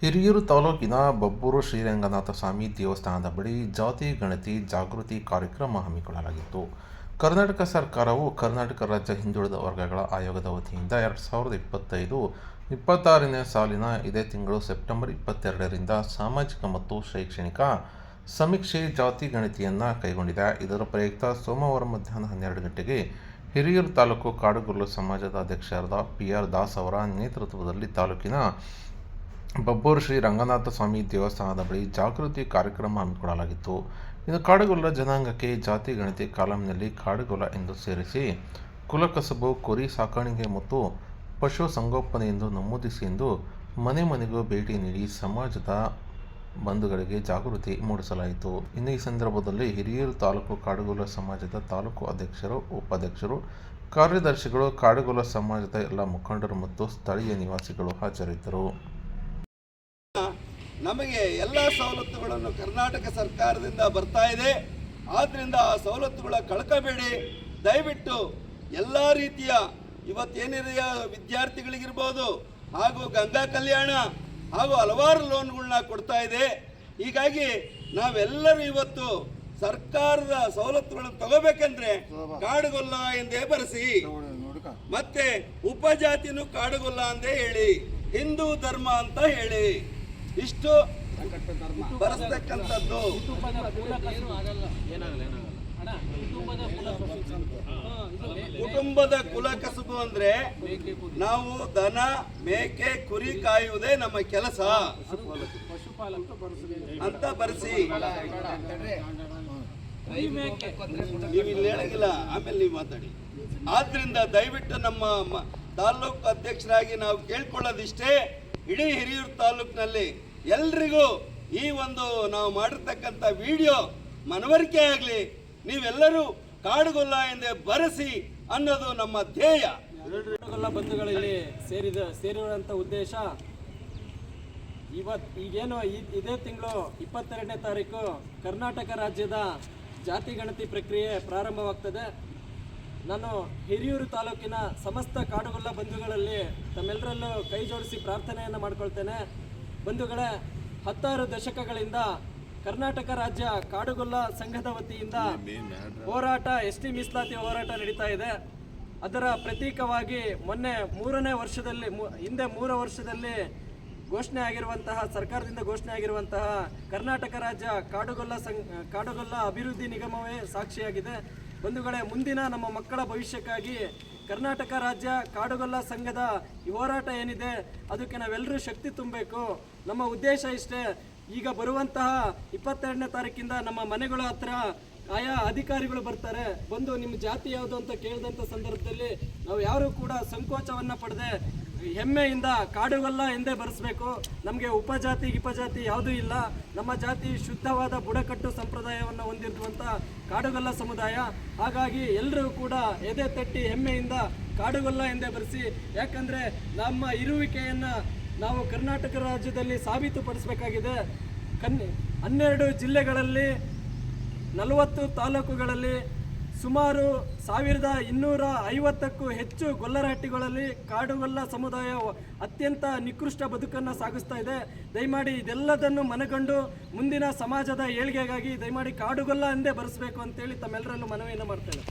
ಹಿರಿಯೂರು ತಾಲೂಕಿನ ಬಬ್ಬೂರು ಶ್ರೀರಂಗನಾಥ ಸ್ವಾಮಿ ದೇವಸ್ಥಾನದ ಬಳಿ ಜಾತಿ, ಗಣತಿ, ಜಾಗೃತಿ ಕಾರ್ಯಕ್ರಮ ಹಮ್ಮಿಕೊಳ್ಳಲಾಗಿತ್ತು. ಕರ್ನಾಟಕ ಸರ್ಕಾರವು ಕರ್ನಾಟಕ ರಾಜ್ಯ ಹಿಂದುಳಿದ ವರ್ಗಗಳ ಆಯೋಗದ ವತಿಯಿಂದ ಎರಡು ಸಾವಿರದ ಇಪ್ಪತ್ತೈದು ಇಪ್ಪತ್ತಾರನೇ ಸಾಲಿನ ಇದೇ ತಿಂಗಳು ಸೆಪ್ಟೆಂಬರ್ ಇಪ್ಪತ್ತೆರಡರಿಂದ ಸಾಮಾಜಿಕ ಮತ್ತು ಶೈಕ್ಷಣಿಕ ಸಮೀಕ್ಷೆ ಜಾತಿ ಗಣತಿಯನ್ನು ಕೈಗೊಂಡಿದೆ. ಇದರ ಪ್ರಯುಕ್ತ ಸೋಮವಾರ ಮಧ್ಯಾಹ್ನ ಹನ್ನೆರಡು ಗಂಟೆಗೆ ಹಿರಿಯೂರು ತಾಲೂಕು ಕಾಡುಗೊಲ್ಲು ಸಮಾಜದ ಅಧ್ಯಕ್ಷರಾದ ಪಿ ಆರ್ ದಾಸ್ ಅವರ ನೇತೃತ್ವದಲ್ಲಿ ತಾಲೂಕಿನ ಬಬ್ಬೂರು ಶ್ರೀ ರಂಗನಾಥ ಸ್ವಾಮಿ ದೇವಸ್ಥಾನದ ಬಳಿ ಜಾಗೃತಿ ಕಾರ್ಯಕ್ರಮ ಹಮ್ಮಿಕೊಳ್ಳಲಾಗಿತ್ತು. ಇದು ಕಾಡುಗೊಲ್ಲ ಜನಾಂಗಕ್ಕೆ ಜಾತಿ, ಗಣತಿ ಕಾಲಂನಲ್ಲಿ ಕಾಡುಗೊಲ್ಲ ಎಂದು ಸೇರಿಸಿ ಕುಲಕಸಬು, ಕುರಿ ಸಾಕಾಣಿಕೆ ಮತ್ತು ಪಶು ಸಂಗೋಪನೆ ಎಂದು ನಮೂದಿಸಿ ಎಂದು ಮನೆ ಮನೆಗೂ ಭೇಟಿ ನೀಡಿ ಸಮಾಜದ ಬಂಧುಗಳಿಗೆ ಜಾಗೃತಿ ಮೂಡಿಸಲಾಯಿತು. ಇನ್ನು ಈ ಸಂದರ್ಭದಲ್ಲಿ ಹಿರಿಯೂರು ತಾಲೂಕು ಕಾಡುಗೊಲ್ಲ ಸಮಾಜದ ತಾಲೂಕು ಅಧ್ಯಕ್ಷರು, ಉಪಾಧ್ಯಕ್ಷರು, ಕಾರ್ಯದರ್ಶಿಗಳು, ಕಾಡುಗೊಲ್ಲ ಸಮಾಜದ ಎಲ್ಲ ಮುಖಂಡರು ಮತ್ತು ಸ್ಥಳೀಯ ನಿವಾಸಿಗಳು ಹಾಜರಿದ್ದರು. ನಮಗೆ ಎಲ್ಲ ಸವಲತ್ತುಗಳನ್ನು ಕರ್ನಾಟಕ ಸರ್ಕಾರದಿಂದ ಬರ್ತಾ ಇದೆ. ಆದ್ದರಿಂದ ಆ ಸವಲತ್ತುಗಳ ಕಳ್ಕೋಬೇಡಿ ದಯವಿಟ್ಟು ಎಲ್ಲ ರೀತಿಯ ಇವತ್ತೇನಿದೆಯ ವಿದ್ಯಾರ್ಥಿಗಳಿಗಿರ್ಬೋದು ಹಾಗೂ ಗಂಗಾ ಕಲ್ಯಾಣ ಹಾಗೂ ಹಲವಾರು ಲೋನ್ಗಳನ್ನ ಕೊಡ್ತಾ ಇದೆ. ಹೀಗಾಗಿ ನಾವೆಲ್ಲರೂ ಇವತ್ತು ಸರ್ಕಾರದ ಸವಲತ್ತುಗಳನ್ನು ತಗೋಬೇಕಂದ್ರೆ ಕಾಡುಗೊಲ್ಲ ಎಂದೇ ಬರೆಸಿ. ಮತ್ತೆ ಉಪಜಾತಿನೂ ಕಾಡುಗೊಲ್ಲ ಅಂದೇ ಹೇಳಿ. ಹಿಂದೂ ಧರ್ಮ ಅಂತ ಹೇಳಿ. ಇಷ್ಟು ಬರೆಸ್ತಕ್ಕಂಥದ್ದು ಕುಟುಂಬದ ಕುಲ ಕಸುಬು ಅಂದ್ರೆ ನಾವು ದನ, ಮೇಕೆ, ಕುರಿ ಕಾಯುವುದೇ ನಮ್ಮ ಕೆಲಸ. ಅಂತ ಬರೆಸಿ. ನೀವು ಇಲ್ಲಿ ಹೇಳಂಗಿಲ್ಲ, ಆಮೇಲೆ ನೀವು ಮಾತಾಡಿ. ಆದ್ರಿಂದ ದಯವಿಟ್ಟು ನಮ್ಮ ತಾಲ್ಲೂಕು ಅಧ್ಯಕ್ಷರಾಗಿ ನಾವು ಕೇಳ್ಕೊಳ್ಳೋದಿಷ್ಟೇ ಇಡೀ ಹಿರಿಯೂರು ತಾಲೂಕಿನಲ್ಲಿ. ಎಲ್ರಿಗೂ ಈ ಒಂದು ನಾವು ಮಾಡಿರ್ತಕ್ಕಂಥ ವಿಡಿಯೋ ಮನವರಿಕೆ ಆಗಲಿ, ನೀವೆಲ್ಲರೂ ಕಾಡುಗೊಲ್ಲ ಎಂದೇ ಬರೆಸಿ ಅನ್ನೋದು ನಮ್ಮ ಧ್ಯೇಯ. ಕಾಡುಗೊಲ್ಲ ಬಂಧುಗಳಲ್ಲಿ ಸೇರಿದ, ಸೇರಿರುವಂಥ ಉದ್ದೇಶ ಇವತ್ತು ಈಗೇನು ಇದೇ ತಿಂಗಳು ಇಪ್ಪತ್ತೆರಡನೇ ತಾರೀಕು ಕರ್ನಾಟಕ ರಾಜ್ಯದ ಜಾತಿ ಗಣತಿ ಪ್ರಕ್ರಿಯೆ ಪ್ರಾರಂಭವಾಗ್ತದೆ. ನಾನು ಹಿರಿಯೂರು ತಾಲೂಕಿನ ಸಮಸ್ತ ಕಾಡುಗೊಲ್ಲ ಬಂಧುಗಳಲ್ಲಿ ತಮ್ಮೆಲ್ಲರಲ್ಲೂ ಕೈ ಜೋಡಿಸಿ ಪ್ರಾರ್ಥನೆಯನ್ನು ಮಾಡ್ಕೊಳ್ತೇನೆ. ಬಂಧುಗಳೇ ಹತ್ತಾರು ದಶಕಗಳಿಂದ ಕರ್ನಾಟಕ ರಾಜ್ಯ ಕಾಡುಗೊಲ್ಲ ಸಂಘದ ವತಿಯಿಂದ ಹೋರಾಟ ಎಸ್ ಟಿ ಮೀಸಲಾತಿ ಹೋರಾಟ ನಡೀತಾ ಇದೆ. ಅದರ ಪ್ರತೀಕವಾಗಿ ಮೊನ್ನೆ ಮೂರನೇ ವರ್ಷದಲ್ಲಿ ಹಿಂದೆ ಮೂರು ವರ್ಷದಲ್ಲಿ ಘೋಷಣೆ ಆಗಿರುವಂತಹ, ಸರ್ಕಾರದಿಂದ ಘೋಷಣೆ ಆಗಿರುವಂತಹ ಕರ್ನಾಟಕ ರಾಜ್ಯ ಕಾಡುಗೊಲ್ಲ ಸಂಘ, ಕಾಡುಗೊಲ್ಲ ಅಭಿವೃದ್ಧಿ ನಿಗಮವೇ ಸಾಕ್ಷಿಯಾಗಿದೆ. ಬಂಧುಗಳೇ, ಮುಂದಿನ ನಮ್ಮ ಮಕ್ಕಳ ಭವಿಷ್ಯಕ್ಕಾಗಿ ಕರ್ನಾಟಕ ರಾಜ್ಯ ಕಾಡುಗೊಲ್ಲ ಸಂಘದ ಈ ಹೋರಾಟ ಏನಿದೆ, ಅದಕ್ಕೆ ನಾವೆಲ್ಲರೂ ಶಕ್ತಿ ತುಂಬಬೇಕು. ನಮ್ಮ ಉದ್ದೇಶ ಇಷ್ಟೇ, ಈಗ ಬರುವಂತಹ ಇಪ್ಪತ್ತೆರಡನೇ ತಾರೀಕಿಂದ ನಮ್ಮ ಮನೆಗಳ ಹತ್ರ ಆಯಾ ಅಧಿಕಾರಿಗಳು ಬರ್ತಾರೆ. ಬಂದು ನಿಮ್ಮ ಜಾತಿ ಯಾವುದು ಅಂತ ಕೇಳಿದಂಥ ಸಂದರ್ಭದಲ್ಲಿ ನಾವು ಯಾರೂ ಕೂಡ ಸಂಕೋಚವನ್ನು ಪಡೆದೆ ಹೆಮ್ಮೆಯಿಂದ ಕಾಡುಗಲ್ಲ ಎಂದೇ ಬರೆಸಬೇಕು. ನಮಗೆ ಉಪಜಾತಿ ಉಪಜಾತಿ ಯಾವುದೂ ಇಲ್ಲ. ನಮ್ಮ ಜಾತಿ ಶುದ್ಧವಾದ ಬುಡಕಟ್ಟು ಸಂಪ್ರದಾಯವನ್ನು ಹೊಂದಿರುವಂಥ ಕಾಡುಗಲ್ಲ ಸಮುದಾಯ. ಹಾಗಾಗಿ ಎಲ್ಲರೂ ಕೂಡ ಎದೆ ತಟ್ಟಿ ಹೆಮ್ಮೆಯಿಂದ ಕಾಡುಗಲ್ಲ ಎಂದೇ ಬರೆಸಿ, ಯಾಕಂದರೆ ನಮ್ಮ ಇರುವಿಕೆಯನ್ನು ನಾವು ಕರ್ನಾಟಕ ರಾಜ್ಯದಲ್ಲಿ ಸಾಬೀತುಪಡಿಸಬೇಕಾಗಿದೆ. ಕನ್, ಹನ್ನೆರಡು ಜಿಲ್ಲೆಗಳಲ್ಲಿ, ನಲವತ್ತು ತಾಲೂಕುಗಳಲ್ಲಿ ಸುಮಾರು ಸಾವಿರದ ಇನ್ನೂರ ಐವತ್ತಕ್ಕೂ ಹೆಚ್ಚು ಗೊಲ್ಲರಹಟ್ಟಿಗಳಲ್ಲಿ ಕಾಡುಗೊಲ್ಲ ಸಮುದಾಯ ಅತ್ಯಂತ ನಿಕೃಷ್ಟ ಬದುಕನ್ನು ಸಾಗಿಸ್ತಾ ಇದೆ. ದಯಮಾಡಿ ಇದೆಲ್ಲದನ್ನು ಮನಗಂಡು ಮುಂದಿನ ಸಮಾಜದ ಏಳ್ಗೆಗಾಗಿ ದಯಮಾಡಿ ಕಾಡುಗೊಲ್ಲ ಅಂದೇ ಬರೆಸಬೇಕು ಅಂತೇಳಿ ತಮ್ಮೆಲ್ಲರಲ್ಲೂ ಮನವಿಯನ್ನು ಮಾಡ್ತೇನೆ